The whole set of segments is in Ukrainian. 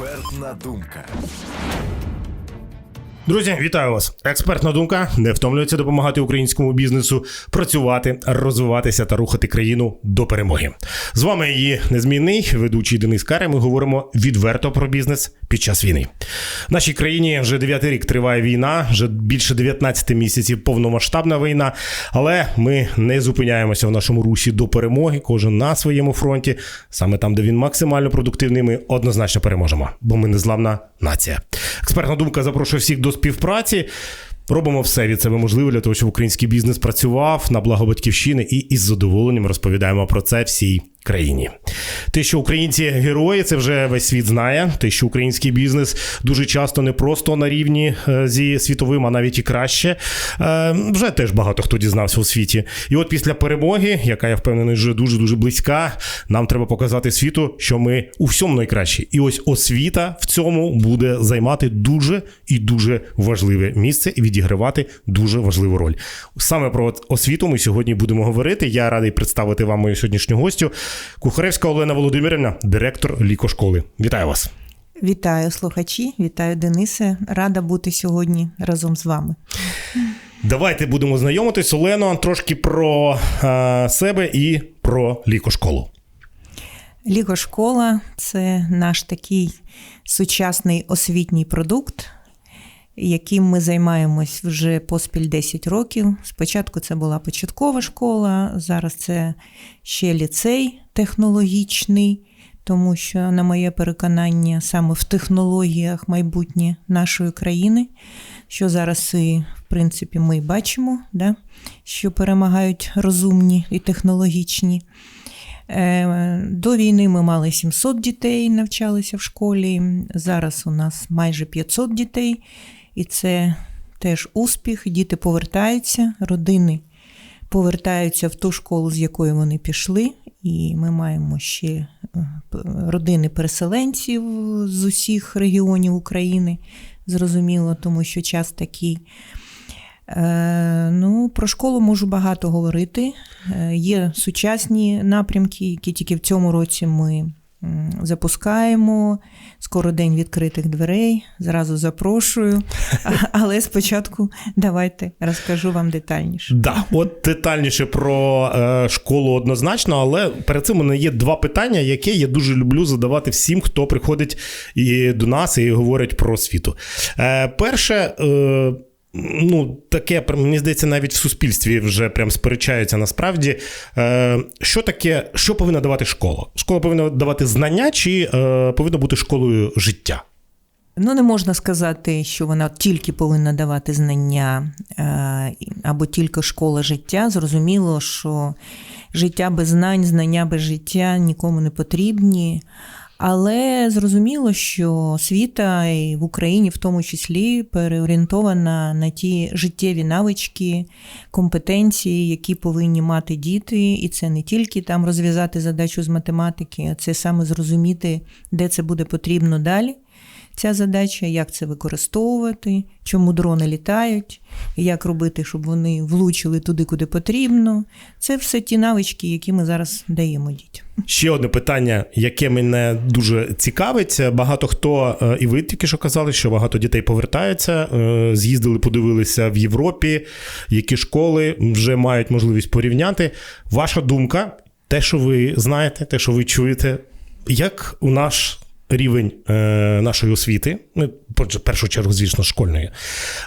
Експертна думка. Друзі, вітаю вас! Експертна думка не втомлюється допомагати українському бізнесу працювати, розвиватися та рухати країну до перемоги. З вами її незмінний ведучий Денис Каря. Ми говоримо відверто про бізнес під час війни. В нашій країні вже дев'ятий рік триває війна, вже більше 19 місяців повномасштабна війна. Але ми не зупиняємося в нашому русі до перемоги. Кожен на своєму фронті, саме там, де він максимально продуктивний, ми однозначно переможемо, бо ми незламна нація. Експертна думка запрошує всіх до співпраці. Робимо все від себе можливе для того, щоб український бізнес працював на благо батьківщини і із задоволенням розповідаємо про це всій країні. Те, що українці герої, це вже весь світ знає. Те, що український бізнес дуже часто не просто на рівні е, зі світовим, а навіть і краще. е, Вже теж багато хто дізнався у світі. І от після перемоги, яка я впевнений, вже дуже дуже близька, нам треба показати світу, що ми у всьому найкращі. І ось освіта в цьому буде займати дуже і дуже важливе місце і відігравати дуже важливу роль. Саме про освіту ми сьогодні будемо говорити. Я радий представити вам мою сьогоднішню гостю. Кухаревська Олена Володимирівна, директор лікошколи. Вітаю вас. Вітаю слухачі, вітаю Денисе. Рада бути сьогодні разом з вами. Давайте будемо знайомитись. Олено, трошки про е, себе і про лікошколу. Лігошкола це наш такий сучасний освітній продукт, яким ми займаємось вже поспіль 10 років. Спочатку це була початкова школа, зараз це ще ліцей технологічний, тому що, на моє переконання, саме в технологіях майбутнє нашої країни, що зараз і, в принципі, ми бачимо, да? що перемагають розумні і технологічні. Е, До війни ми мали 700 дітей, навчалися в школі. Зараз у нас майже 500 дітей, і це теж успіх. Діти повертаються, родини повертаються в ту школу, з якої вони пішли. І ми маємо ще е, родини переселенців з усіх регіонів України. Зрозуміло, тому що час такий. Е, Ну, про школу можу багато говорити. Е, Є сучасні напрямки, які тільки в цьому році ми запускаємо. Скоро день відкритих дверей. Зразу запрошую. Але спочатку давайте розкажу вам детальніше. Да, от детальніше про е, школу однозначно, але перед цим у мене є два питання, які я дуже люблю задавати всім, хто приходить і до нас і говорить про освіту. Е, перше. Ну, таке, мені здається, навіть в суспільстві вже прям сперечаються насправді. Е, що таке, що повинна давати школа? Школа повинна давати знання чи е, повинна бути школою життя? Ну, не можна сказати, що вона тільки повинна давати знання е, або тільки школа життя. Зрозуміло, що життя без знань, знання без життя нікому не потрібні. Але зрозуміло, що освіта і в Україні в тому числі переорієнтована на ті життєві навички, компетенції, які повинні мати діти, і це не тільки там розв'язати задачу з математики, а це саме зрозуміти, де це буде потрібно далі. Ця задача, як це використовувати, чому дрони літають, як робити, щоб вони влучили туди, куди потрібно. Це все ті навички, які ми зараз даємо дітям. Ще одне питання, яке мене дуже цікавить. Багато хто, е, і ви тільки що казали, що багато дітей повертаються, е, з'їздили, подивилися в Європі, які школи вже мають можливість порівняти. Ваша думка, те, що ви знаєте, те, що ви чуєте, як у наш рівень е, нашої освіти, ну, в першу чергу, звісно, школьної.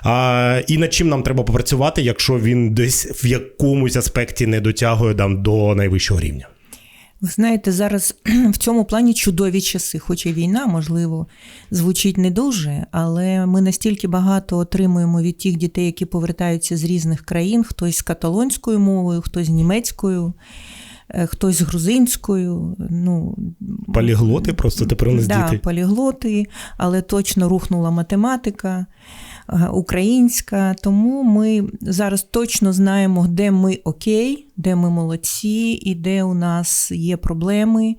А, і над чим нам треба попрацювати, якщо він десь в якомусь аспекті не дотягує там, до найвищого рівня? Ви знаєте, зараз в цьому плані чудові часи, хоч і війна, можливо, звучить не дуже, але ми настільки багато отримуємо від тих дітей, які повертаються з різних країн, хтось з каталонською мовою, хтось з німецькою, хтось з грузинською. Ну, Поліглоти просто тепер у нас да, діти. поліглоти, але точно рухнула математика, е, українська. Тому ми зараз точно знаємо, де ми окей, де ми молодці, і де у нас є проблеми.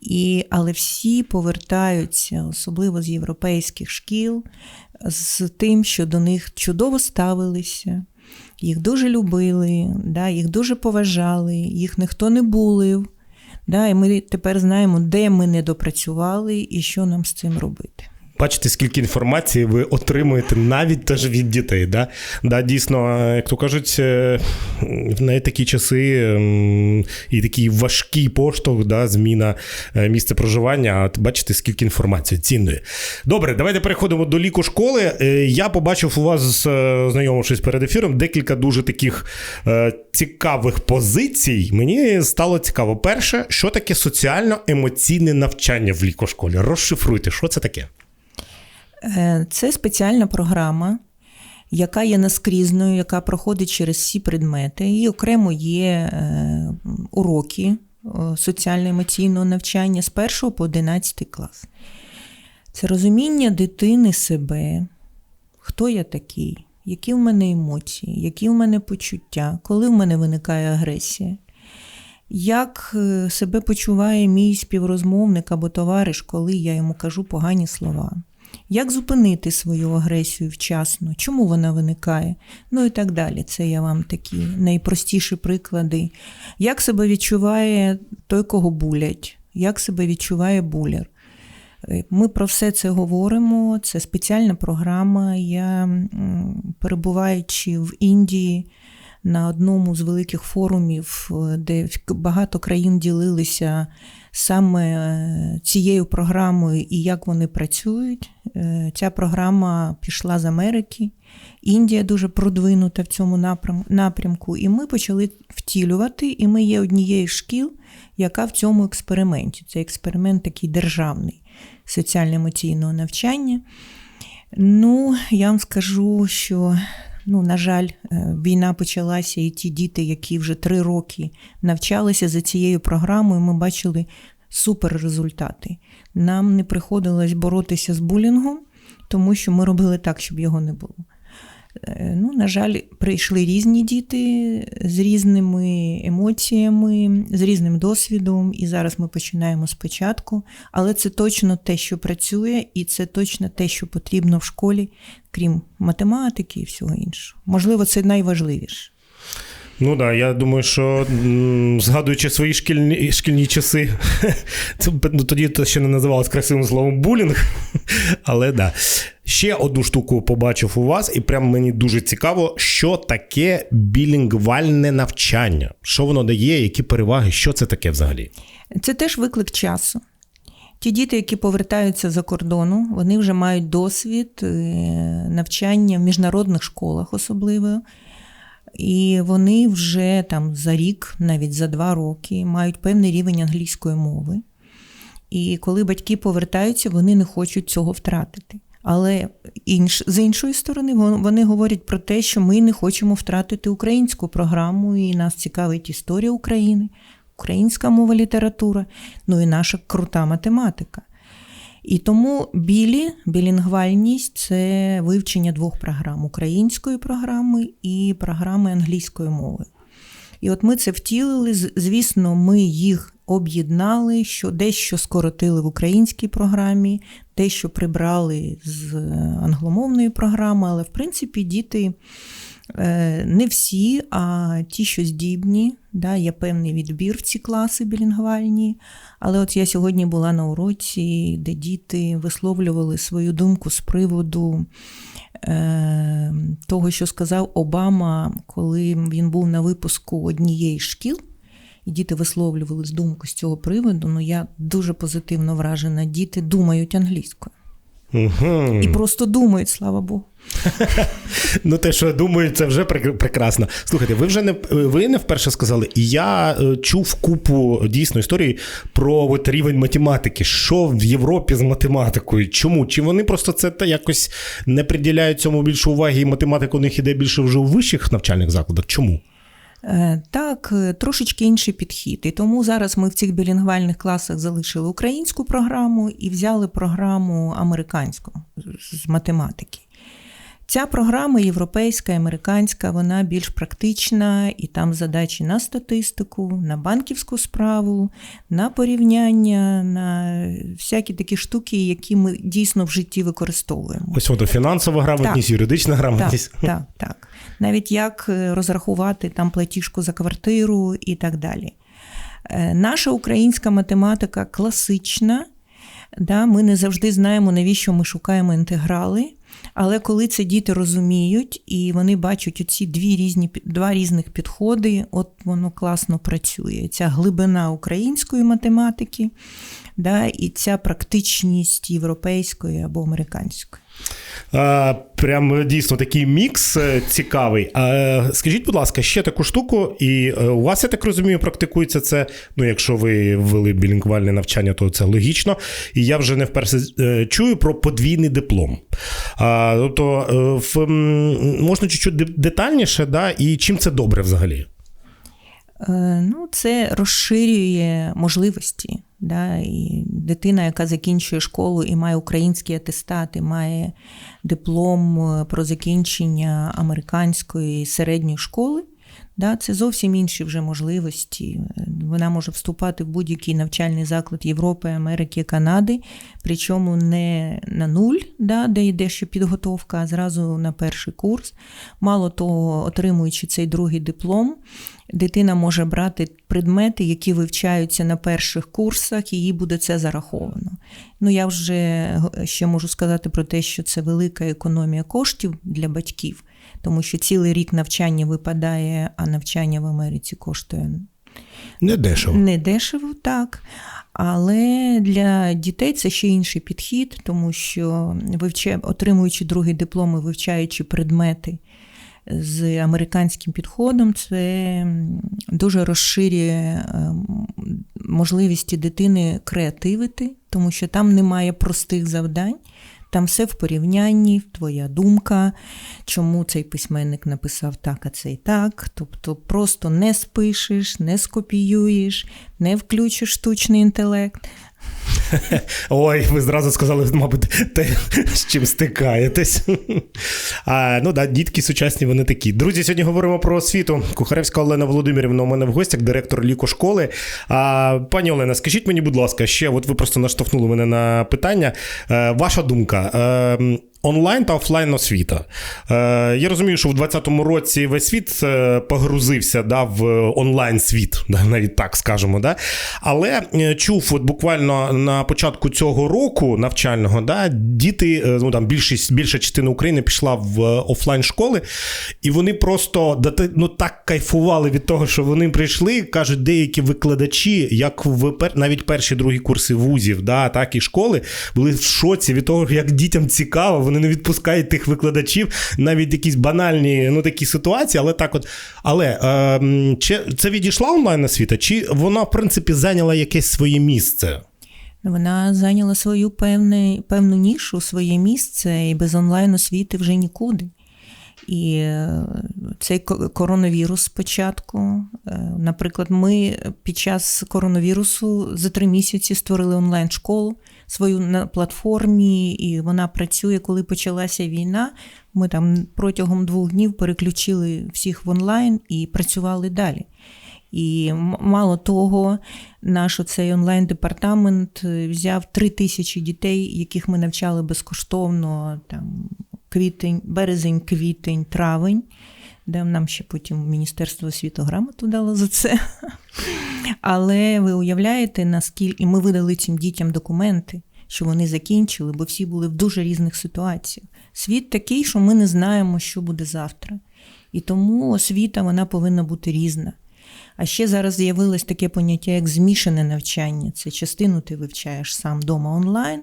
І, але всі повертаються, особливо з європейських шкіл, з тим, що до них чудово ставилися, їх дуже любили, да, їх дуже поважали, їх ніхто не булив. Да, і ми тепер знаємо, де ми не допрацювали і що нам з цим робити. Бачите, скільки інформації ви отримуєте навіть теж від дітей. Да? Да, дійсно, як то кажуть, е, в такі часи ем, і такий важкий поштовх, да, зміна е, місця проживання. А бачите, скільки інформації цінної. Добре, давайте переходимо до ліку школи. Е, Я побачив у вас, е, знайомившись перед ефіром, декілька дуже таких е, цікавих позицій. Мені стало цікаво. Перше, що таке соціально-емоційне навчання в лікошколі? Розшифруйте, що це таке? Е, Це спеціальна програма, яка є наскрізною, яка проходить через всі предмети. І окремо є е, уроки е, соціально-емоційного навчання з 1 по 11 клас. Це розуміння дитини себе, хто я такий, які в мене емоції, які в мене почуття, коли в мене виникає агресія. Як себе почуває мій співрозмовник або товариш, коли я йому кажу погані слова? Як зупинити свою агресію вчасно? Чому вона виникає? Ну і так далі. Це я вам такі найпростіші приклади. Як себе відчуває той, кого булять? Як себе відчуває буляр? Е, Ми про все це говоримо. Це спеціальна програма. Я, перебуваючи в Індії на одному з великих форумів, е, де багато країн ділилися саме е, цією програмою і як вони працюють. Е, Ця програма пішла з Америки. Індія дуже продвинута в цьому напрямку, і ми почали втілювати, і ми є однією з шкіл, яка в цьому експерименті. Це експеримент такий державний соціально-емоційного навчання. Ну, я вам скажу, що, ну, на жаль, е, війна почалася, і ті діти, які вже три роки навчалися за цією програмою, ми бачили супер результати. Нам не приходилось боротися з булінгом, тому що ми робили так, щоб його не було. Е, Ну, на жаль, прийшли різні діти з різними емоціями, з різним досвідом, і зараз ми починаємо спочатку. Але це точно те, що працює, і це точно те, що потрібно в школі, крім математики і всього іншого. Можливо, це найважливіше. Ну да, я думаю, що згадуючи свої шкільні, шкільні часи, це, ну, тоді це ще не називалось красивим словом булінг. Але да. Ще одну штуку побачив у вас, і прям мені дуже цікаво, що таке білінгвальне навчання. Що воно дає, які переваги, що це таке взагалі? Це теж виклик часу. Ті діти, які повертаються за кордону, вони вже мають досвід е, навчання в міжнародних школах, особливо. І вони вже там за рік, навіть за два роки, мають певний рівень англійської мови. І коли батьки повертаються, вони не хочуть цього втратити. Але інш, з іншої сторони, вони говорять про те, що ми не хочемо втратити українську програму, і нас цікавить історія України, українська мова, література, ну і наша крута математика. І тому білі, білінгвальність це вивчення двох програм: української програми і програми англійської мови. І от ми це втілили. Звісно, ми їх об'єднали, що дещо скоротили в українській програмі, дещо прибрали з англомовної програми, але в принципі діти не всі, а ті, що здібні. Да, є певний відбір в ці класи білінгвальні. Але от я сьогодні була на уроці, де діти висловлювали свою думку з приводу е, того, що сказав Обама, коли він був на випуску однієї з шкіл. І діти висловлювали думку з цього приводу. Ну я дуже позитивно вражена. Діти думають англійською Угу. і просто думають, слава Богу. Ну, те, що я думаю, це вже прек- прекрасно. Слухайте, ви вже не ви не вперше сказали, і я е, чув купу дійсно історій про от рівень математики. Що в Європі з математикою? Чому? Чи вони просто це та якось не приділяють цьому більше уваги, і математика у них іде більше вже у вищих навчальних закладах? Чому? Е, Так, е, трошечки інший підхід. І тому зараз ми в цих білінгвальних класах залишили українську програму і взяли програму американську з математики. Ця програма європейська, американська, вона більш практична, і там задачі на статистику, на банківську справу, на порівняння, на всякі такі штуки, які ми дійсно в житті використовуємо. Ось ото фінансова грамотність, юридична грамотність. так, так. Навіть як е, розрахувати там платіжку за квартиру і так далі. Е, Наша українська математика класична. Да, Ми не завжди знаємо, навіщо ми шукаємо інтеграли. Але коли це діти розуміють і вони бачать оці дві різні, два різних підходи, от воно класно працює. Ця глибина української математики да, і ця практичність європейської або американської. Прям дійсно такий мікс е, цікавий. А, скажіть, будь ласка, ще таку штуку, і е, у вас, я так розумію, практикується це. Ну, якщо ви ввели білінгвальне навчання, то це логічно. І я вже не вперше е, чую про подвійний диплом. Тобто, е, можна чуть-чуть детальніше, да, і чим це добре взагалі? Е, Ну, це розширює можливості. Да? І дитина, яка закінчує школу і має український атестат, і має диплом е, про закінчення американської середньої школи. Да, це зовсім інші вже можливості. Е, Вона може вступати в будь-який навчальний заклад Європи, Америки, Канади, причому не на нуль, да, де йде ще підготовка, а зразу на перший курс. Мало того, отримуючи цей другий диплом, дитина може брати предмети, які вивчаються на перших курсах, і їй буде це зараховано. Ну, я вже ще можу сказати про те, що це велика економія коштів для батьків, тому що цілий рік навчання випадає, а навчання в Америці коштує Не дешево. не дешево, так. Але для дітей це ще інший підхід, тому що вивча... отримуючи другий диплом і вивчаючи предмети з американським підходом, це дуже розширює ем, можливості дитини креативити, тому що там немає простих завдань. Там все в порівнянні, твоя думка, чому цей письменник написав так, а цей так. Тобто просто не спишеш, не скопіюєш, не включиш штучний інтелект. Ой, ви зразу сказали, мабуть, те, з чим стикаєтесь. А, ну да, дітки сучасні, вони такі. Друзі, сьогодні говоримо про освіту. Кухаревська Олена Володимирівна у мене в гостях, директор лікошколи. А, пані Олена, скажіть мені, будь ласка, ще, от ви просто наштовхнули мене на питання. Е, ваша думка. Онлайн та офлайн освіта. Е, я розумію, що в 2020 році весь світ е, погрузився да, в онлайн світ, навіть так скажемо. Да? Але е, чув, от буквально на початку цього року навчального, да, діти, е, ну там більшість, більша частина України пішла в офлайн школи, і вони просто ну, так кайфували від того, що вони прийшли. кажуть, деякі викладачі, як в пер- навіть перші другі курси вузів, да, так і школи, були в шоці від того, як дітям цікаво, вони не відпускають тих викладачів, навіть якісь банальні ну, такі ситуації, але так от. Але е, чи це відійшла онлайн освіта, чи вона, в принципі, зайняла якесь своє місце? Вона зайняла свою певне, певну нішу, своє місце, і без онлайн освіти вже нікуди. І е, цей коронавірус спочатку. Е, Наприклад, ми під час коронавірусу за три місяці створили онлайн-школу свою на платформі, і вона працює. Коли почалася війна, ми там протягом двох днів переключили всіх в онлайн і працювали далі. І мало того, наш оцей онлайн-департамент е, взяв три тисячі дітей, яких ми навчали безкоштовно там квітень, березень, квітень, травень, де нам ще потім Міністерство освіти грамоту дало за це. Але ви уявляєте, наскільки ми видали цим дітям документи, що вони закінчили, бо всі були в дуже різних ситуаціях. Світ такий, що ми не знаємо, що буде завтра. І тому освіта вона повинна бути різна. А ще зараз з'явилось таке поняття, як змішане навчання. Це частину ти вивчаєш сам вдома онлайн,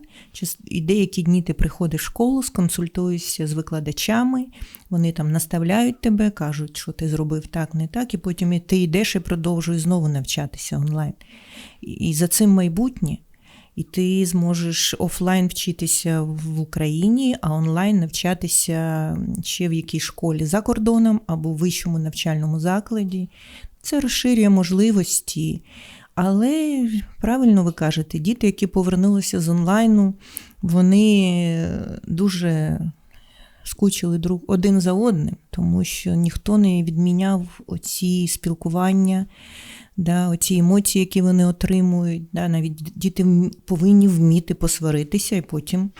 і деякі дні ти приходиш в школу, сконсультуєшся з викладачами, вони там наставляють тебе, кажуть, що ти зробив так, не так, і потім ти йдеш і продовжуєш знову навчатися онлайн. І, за цим майбутнє. І ти зможеш офлайн вчитися в Україні, а онлайн навчатися ще в якійсь школі за кордоном або в вищому навчальному закладі. Це розширює можливості. Але правильно ви кажете, діти, які повернулися з онлайну, вони дуже скучили друг один за одним, тому що ніхто не відміняв оці спілкування, да, оці емоції, які вони отримують. Да, навіть діти повинні вміти посваритися і потім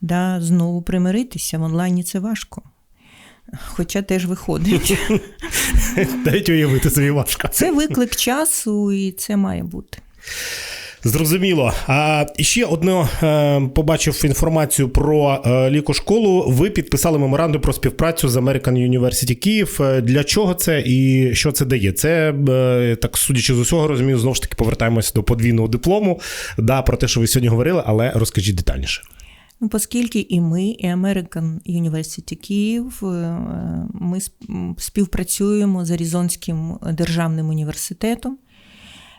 да, знову примиритися. В онлайні це важко. Хоча теж виходить. Навіть уявити собі важко. Це виклик часу, і це має бути. Зрозуміло. А ще одне е, побачив інформацію про е, лікошколу. Ви підписали меморандум про співпрацю з American University Київ. Е, Для чого це і що це дає? Це так, судячи з усього, розумію, знову ж таки повертаємося до подвійного диплому. Да, про те, що ви сьогодні говорили, але розкажіть детальніше. Ну, оскільки і ми, і American University Київ, е, ми співпрацюємо з Аризонським державним університетом.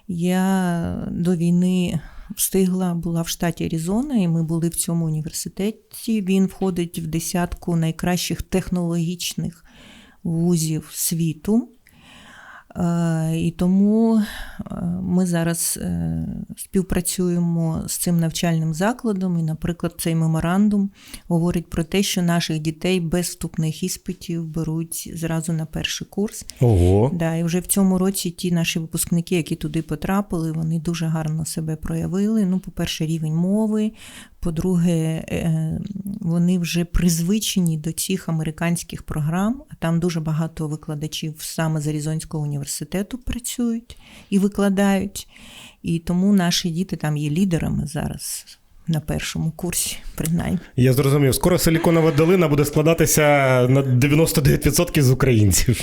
Я до війни встигла, була в штаті Аризона, і ми були в цьому університеті. Він входить в десятку найкращих технологічних вузів світу. Е, І тому е, ми зараз е, співпрацюємо з цим навчальним закладом. І, наприклад, цей меморандум говорить про те, що наших дітей без вступних іспитів беруть зразу на перший курс. Ого. Да, і вже в цьому році ті наші випускники, які туди потрапили, вони дуже гарно себе проявили. Ну, по-перше, рівень мови. По-друге, е, вони вже призвичені до цих американських програм, а там дуже багато викладачів саме з Аризонського університету працюють і викладають. І тому наші діти там є лідерами зараз на першому курсі, принаймні. Я зрозумів. Скоро силіконова долина буде складатися на 99% з українців.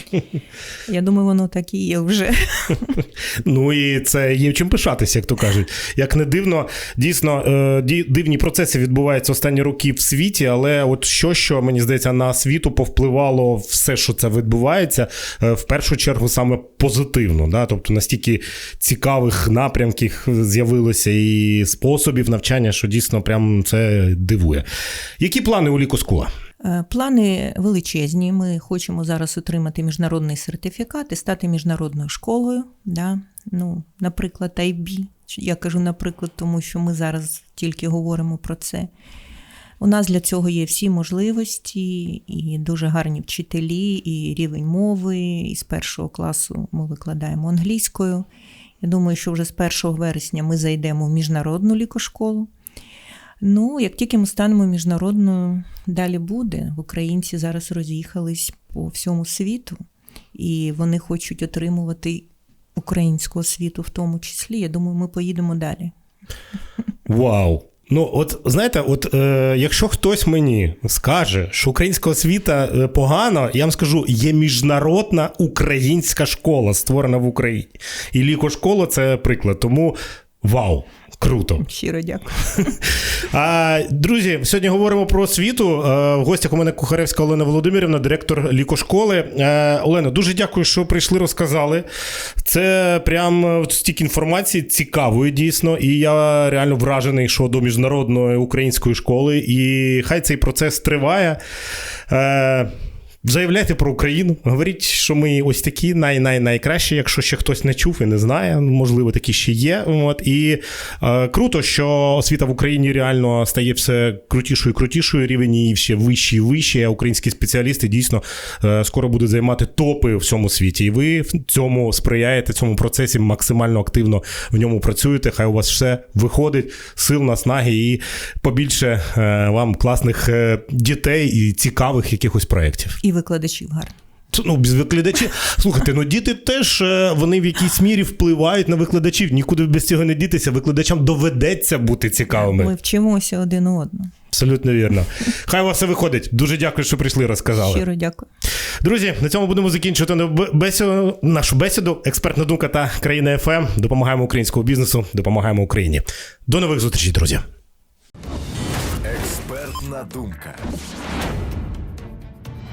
Я думаю, воно так і є вже. Ну і це є чим пишатися, як то кажуть. Як не дивно, дійсно е, дивні процеси відбуваються останні роки в світі, але от що, що мені здається, на світу повпливало все, що це відбувається, е, в першу чергу саме позитивно. Да? Тобто настільки цікавих напрямків з'явилося і способів навчання, що дійсно прям це дивує. Які плани у Лікоскула? Е, Плани величезні. Ми хочемо зараз отримати міжнародний сертифікат і стати міжнародною школою. Да? Ну, наприклад, IB. Я кажу, наприклад, тому що ми зараз тільки говоримо про це. У нас для цього є всі можливості, і дуже гарні вчителі, і рівень мови. І з першого класу ми викладаємо англійською. Я думаю, що вже з 1 вересня ми зайдемо в міжнародну лікошколу. Ну, як тільки ми станемо міжнародною, далі буде. Українці зараз роз'їхались по всьому світу, і вони хочуть отримувати українську освіту в тому числі. Я думаю, ми поїдемо далі. Вау! Ну, от знаєте, от е, якщо хтось мені скаже, що українська освіта е, погано, я вам скажу, є міжнародна українська школа, створена в Україні. І лікошкола це приклад. Тому вау! Круто. Щиро дякую. А, друзі, сьогодні говоримо про освіту. Е, В гостях у мене Кухаревська Олена Володимирівна, директор лікошколи. Е, Олена, дуже дякую, що прийшли, розказали. Це прям е, стільки інформації цікавої дійсно. І я реально вражений, що до міжнародної української школи. І хай цей процес триває. Заявляйте про Україну, говоріть, що ми ось такі най-най-найкращі, якщо ще хтось не чув і не знає, можливо, такі ще є. От і е, круто, що освіта в Україні реально стає все крутішою і крутішою, рівень її ще вищий і вищий. А українські спеціалісти дійсно е, скоро будуть займати топи в всьому світі. І ви в цьому сприяєте цьому процесі максимально активно в ньому працюєте. Хай у вас все виходить, сил, наснаги і побільше е, вам класних е, дітей і цікавих якихось проєктів. Викладачів гарно. Ну, без викладачів. Слухайте, ну діти теж е, вони в якійсь мірі впливають на викладачів. Нікуди без цього не дітися. Викладачам доведеться бути цікавими. Ми вчимося один у одного. Абсолютно вірно. Хай у вас все виходить. Дуже дякую, що прийшли, розказали. Щиро дякую. Друзі, на цьому будемо закінчувати бесіду, нашу бесіду. Експертна думка та країна ФМ. Допомагаємо українському бізнесу, допомагаємо Україні. До нових зустрічей, друзі. Експертна думка.